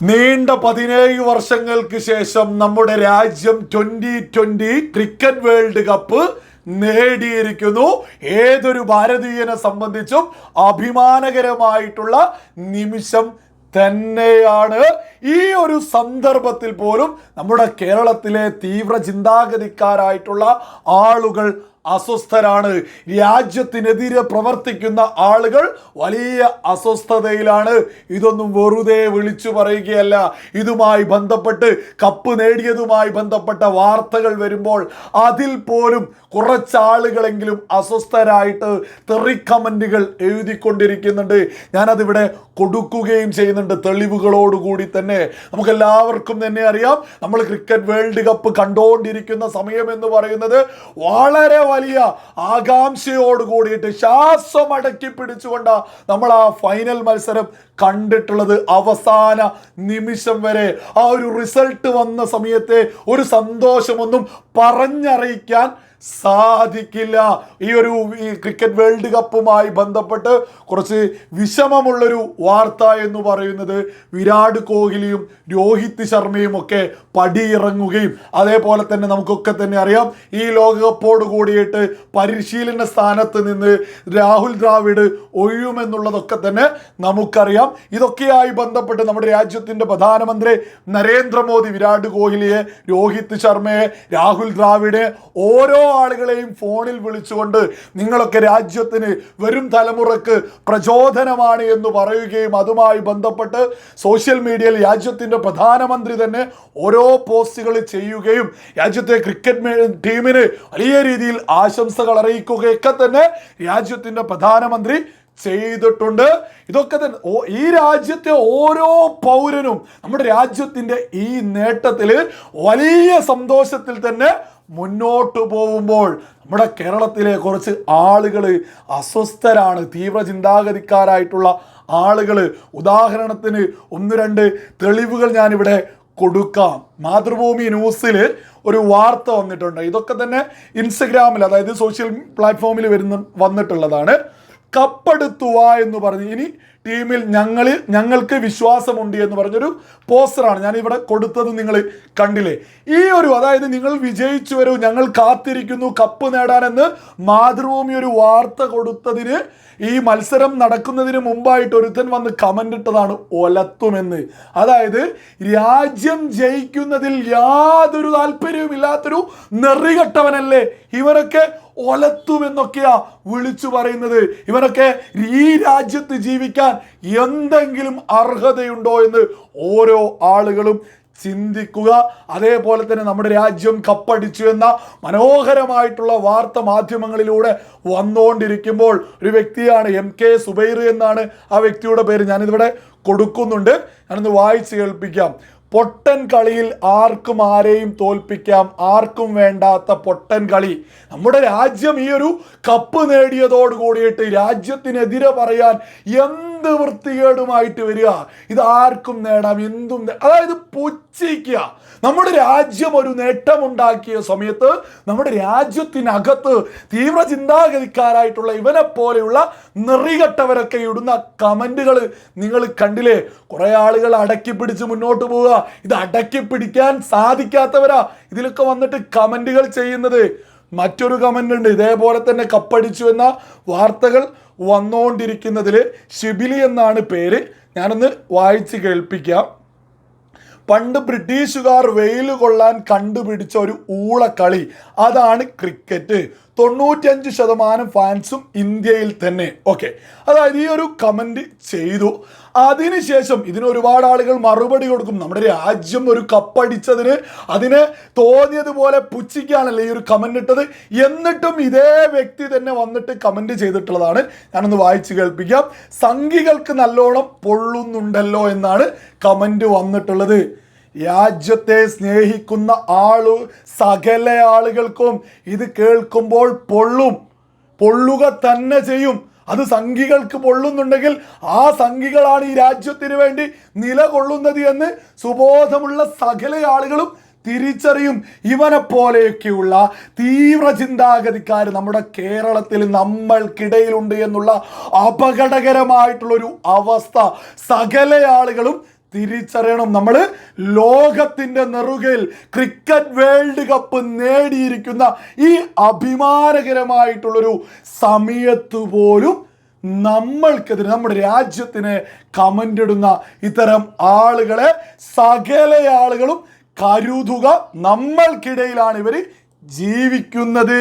നീണ്ട പതിനേഴ് വർഷങ്ങൾക്ക് ശേഷം നമ്മുടെ രാജ്യം twenty twenty cricket world cup നേടിയിരിക്കുന്നു. ഏതൊരു ഭാരതീയനെ സംബന്ധിച്ചും അഭിമാനകരമായിട്ടുള്ള നിമിഷം തന്നെയാണ്. ഈ ഒരു സന്ദർഭത്തിൽ പോലും നമ്മുടെ കേരളത്തിലെ തീവ്ര ചിന്താഗതിക്കാരായിട്ടുള്ള ആളുകൾ അസ്വസ്ഥരാണ്. രാജ്യത്തിനെതിരെ പ്രവർത്തിക്കുന്ന ആളുകൾ വലിയ അസ്വസ്ഥതയിലാണ്. ഇതൊന്നും വെറുതെ വിളിച്ചു പറയുകയല്ല. ഇതുമായി ബന്ധപ്പെട്ട് കപ്പ് നേടിയതുമായി ബന്ധപ്പെട്ട വാർത്തകൾ വരുമ്പോൾ അതിൽ പോലും കുറച്ചാളുകളെങ്കിലും അസ്വസ്ഥരായിട്ട് തെറി കമന്റുകൾ എഴുതിക്കൊണ്ടിരിക്കുന്നുണ്ട്. ഞാനതിവിടെ കൊടുക്കുകയും ചെയ്യുന്നുണ്ട് തെളിവുകളോടുകൂടി തന്നെ. നമുക്കെല്ലാവർക്കും തന്നെ അറിയാം. നമ്മൾ ക്രിക്കറ്റ് വേൾഡ് കപ്പ് കണ്ടുകൊണ്ടിരിക്കുന്ന സമയം എന്ന് പറയുന്നത് വളരെ വലിയ ആകാംക്ഷയോട് കൂടിയിട്ട് ശ്വാസം അടക്കി പിടിച്ചുകൊണ്ട് നമ്മൾ ആ ഫൈനൽ മത്സരം കണ്ടിട്ടുള്ളത് അവസാന നിമിഷം വരെ. ആ ഒരു റിസൾട്ട് വന്ന സമയത്തെ ഒരു സന്തോഷമൊന്നും പറഞ്ഞറിയിക്കാൻ സാധിക്കില്ല. ഈ ഒരു ഈ ക്രിക്കറ്റ് വേൾഡ് കപ്പുമായി ബന്ധപ്പെട്ട് കുറച്ച് വിഷമമുള്ളൊരു വാർത്ത എന്ന് പറയുന്നത് വിരാട് കോഹ്ലിയും രോഹിത് ശർമ്മയും ഒക്കെ പടിയിറങ്ങുകയും അതേപോലെ തന്നെ നമുക്കൊക്കെ തന്നെ അറിയാം ഈ ലോകകപ്പോട് കൂടിയിട്ട് പരിശീലന സ്ഥാനത്ത് നിന്ന് രാഹുൽ ദ്രാവിഡ് ഒഴിയുമെന്നുള്ളതൊക്കെ തന്നെ നമുക്കറിയാം. ഇതൊക്കെയായി ബന്ധപ്പെട്ട് നമ്മുടെ രാജ്യത്തിന്റെ പ്രധാനമന്ത്രി നരേന്ദ്രമോദി വിരാട് കോഹ്ലിയെ രോഹിത് ശർമ്മയെ രാഹുൽ ദ്രാവിഡെ ഓരോ ആളുകളെയും ഫോണിൽ വിളിച്ചുകൊണ്ട് നിങ്ങളൊക്കെ രാജ്യത്തിന് വരും തലമുറയ്ക്ക് പ്രചോദനമാണ് എന്ന് പറയുകയും അതുമായി ബന്ധപ്പെട്ട് സോഷ്യൽ മീഡിയയിൽ രാജ്യത്തിന്റെ പ്രധാനമന്ത്രി തന്നെ ഓരോ പോസ്റ്റുകൾ ചെയ്യുകയും രാജ്യത്തെ ക്രിക്കറ്റ് ടീമിന് വലിയ രീതിയിൽ ആശംസകൾ അറിയിക്കുകയൊക്കെ തന്നെ രാജ്യത്തിന്റെ പ്രധാനമന്ത്രി ചെയ്തിട്ടുണ്ട്. ഇതൊക്കെ തന്നെ ഈ രാജ്യത്തെ ഓരോ പൗരനും നമ്മുടെ രാജ്യത്തിന്റെ ഈ നേട്ടത്തിൽ വലിയ സന്തോഷത്തിൽ തന്നെ മുന്നോട്ട് പോകുമ്പോൾ നമ്മുടെ കേരളത്തിലെ കുറച്ച് ആളുകൾ അസ്വസ്ഥരാണ് തീവ്ര ചിന്താഗതിക്കാരായിട്ടുള്ള ആളുകൾ ഉദാഹരണത്തിന് ഒന്ന് രണ്ട് തെളിവുകൾ ഞാനിവിടെ കൊടുക്കാം. മാതൃഭൂമി ന്യൂസിൽ ഒരു വാർത്ത വന്നിട്ടുണ്ട്. ഇതൊക്കെ തന്നെ ഇൻസ്റ്റഗ്രാമിൽ അതായത് സോഷ്യൽ പ്ലാറ്റ്ഫോമിൽ വരുന്ന വന്നിട്ടുള്ളതാണ്. കപ്പെടുത്തുക എന്ന് പറഞ്ഞ്. ഇനി ടീമിൽ ഞങ്ങൾ ഞങ്ങൾക്ക് വിശ്വാസമുണ്ട് എന്ന് പറഞ്ഞൊരു പോസ്റ്ററാണ് ഞാൻ ഇവിടെ കൊടുത്തത് നിങ്ങൾ കണ്ടില്ലേ. ഈ ഒരു അതായത് നിങ്ങൾ വിജയിച്ചു വരൂ ഞങ്ങൾ കാത്തിരിക്കുന്നു കപ്പ് നേടാനെന്ന് മാതൃഭൂമി ഒരു വാർത്ത കൊടുത്തതിന് ഈ മത്സരം നടക്കുന്നതിന് മുമ്പായിട്ട് ഒരുത്തൻ വന്ന് കമന്റ് ഇട്ടതാണ് ഒലത്തുമെന്ന്. അതായത് രാജ്യം ജയിക്കുന്നതിൽ യാതൊരു താല്പര്യവും ഇല്ലാത്തൊരു നെറികെട്ടവനല്ലേ ഇവരൊക്കെ ഒലത്തുമെന്നൊക്കെയാ വിളിച്ചു പറയുന്നത്. ഇവരൊക്കെ ഈ രാജ്യത്ത് ജീവിക്കാൻ എന്തെങ്കിലും അർഹതയുണ്ടോ എന്ന് ഓരോ ആളുകളും ചിന്തിക്കുക. അതേപോലെ തന്നെ നമ്മുടെ രാജ്യം കപ്പടിച്ചു എന്ന മനോഹരമായിട്ടുള്ള വാർത്ത മാധ്യമങ്ങളിലൂടെ വന്നുകൊണ്ടിരിക്കുമ്പോൾ ഒരു വ്യക്തിയാണ് എം കെ സുബൈർ എന്നാണ് ആ വ്യക്തിയുടെ പേര് ഞാനിതിവിടെ കൊടുക്കുന്നുണ്ട്. ഞാനൊന്ന് വായിച്ച് കേൾപ്പിക്കാം. പൊട്ടൻ കളിയിൽ ആർക്കും ആരെയും തോൽപ്പിക്കാം ആർക്കും വേണ്ടാത്ത പൊട്ടൻ കളി. നമ്മുടെ രാജ്യം ഈ ഒരു കപ്പ് നേടിയതോട് കൂടിയിട്ട് രാജ്യത്തിനെതിരെ പറയാൻ എന്ത് വൃത്തികേടുമായിട്ട് വരിക? ഇത് ആർക്കും നേടാം എന്തും അതായത് പുച്ഛിക്കുക. നമ്മുടെ രാജ്യം ഒരു നേട്ടമുണ്ടാക്കിയ സമയത്ത് നമ്മുടെ രാജ്യത്തിനകത്ത് തീവ്ര ചിന്താഗതിക്കാരായിട്ടുള്ള ഇവനെ പോലെയുള്ള നിറികെട്ടവരൊക്കെ ഇടുന്ന കമന്റുകൾ നിങ്ങൾ കണ്ടില്ലേ? കുറേ ആളുകൾ അടക്കി പിടിച്ച് മുന്നോട്ട് പോവുക. ഇത് അടക്കി പിടിക്കാൻ സാധിക്കാത്തവരാ. ഇതിലൊക്കെ വന്നിട്ട് കമന്റുകൾ ചെയ്യുന്നത്. മറ്റൊരു കമന്റ് ഉണ്ട് ഇതേപോലെ തന്നെ കപ്പടിച്ചു എന്ന വാർത്തകൾ വന്നുകൊണ്ടിരിക്കുന്നതിൽ ഷിബിലി എന്നാണ് പേര്. ഞാനൊന്ന് വായിച്ച് കേൾപ്പിക്കാം. പണ്ട് ബ്രിട്ടീഷുകാർ വെയിൽ കൊള്ളാൻ കണ്ടുപിടിച്ച ഒരു ഊളക്കളി. അതാണ് ക്രിക്കറ്റ്. തൊണ്ണൂറ്റഞ്ച് ശതമാനം ഫാൻസും ഇന്ത്യയിൽ തന്നെ. ഓക്കെ. അതായത് ഈ ഒരു കമന്റ് ചെയ്തു. അതിനുശേഷം ഇതിന് ഒരുപാട് ആളുകൾ മറുപടി കൊടുക്കും. നമ്മുടെ രാജ്യം ഒരു കപ്പടിച്ചതിന് അതിന് തോന്നിയതുപോലെ പുച്ഛിക്കാണല്ലേ ഈ ഒരു കമന്റ് ഇട്ടത്. എന്നിട്ടും ഇതേ വ്യക്തി തന്നെ വന്നിട്ട് കമന്റ് ചെയ്തിട്ടുള്ളതാണ്. ഞാനൊന്ന് വായിച്ചു കേൾപ്പിക്കാം. സംഘികൾക്ക് നല്ലോണം പൊള്ളുന്നുണ്ടല്ലോ എന്നാണ് കമന്റ് വന്നിട്ടുള്ളത്. രാജ്യത്തെ സ്നേഹിക്കുന്ന ആൾ സകല ആളുകൾക്കും ഇത് കേൾക്കുമ്പോൾ പൊള്ളും. പൊള്ളുക തന്നെ ചെയ്യും. അത് സംഘികൾക്ക് പൊള്ളുന്നുണ്ടെങ്കിൽ ആ സംഘികളാണ് ഈ രാജ്യത്തിന് വേണ്ടി നിലകൊള്ളുന്നത് എന്ന് സുബോധമുള്ള സകല ആളുകളും തിരിച്ചറിയും. ഇവനെ പോലെയൊക്കെയുള്ള തീവ്ര ചിന്താഗതിക്കാർ നമ്മുടെ കേരളത്തിൽ നമ്മൾക്കിടയിലുണ്ട് എന്നുള്ള അപകടകരമായിട്ടുള്ളൊരു അവസ്ഥ സകല ആളുകളും തിരിച്ചറിയണം. നമ്മൾ ലോകത്തിന്റെ നെറുകയിൽ ക്രിക്കറ്റ് വേൾഡ് കപ്പ് നേടിയിരിക്കുന്ന ഈ അഭിമാനകരമായിട്ടുള്ളൊരു സമയത്ത് പോലും നമ്മൾക്കെതിരെ നമ്മുടെ രാജ്യത്തിന് കമന്റ് ഇടുന്ന ഇത്തരം ആളുകളെ സകല ആളുകളും കരുതുക. നമ്മൾക്കിടയിലാണ് ഇവർ ജീവിക്കുന്നത്.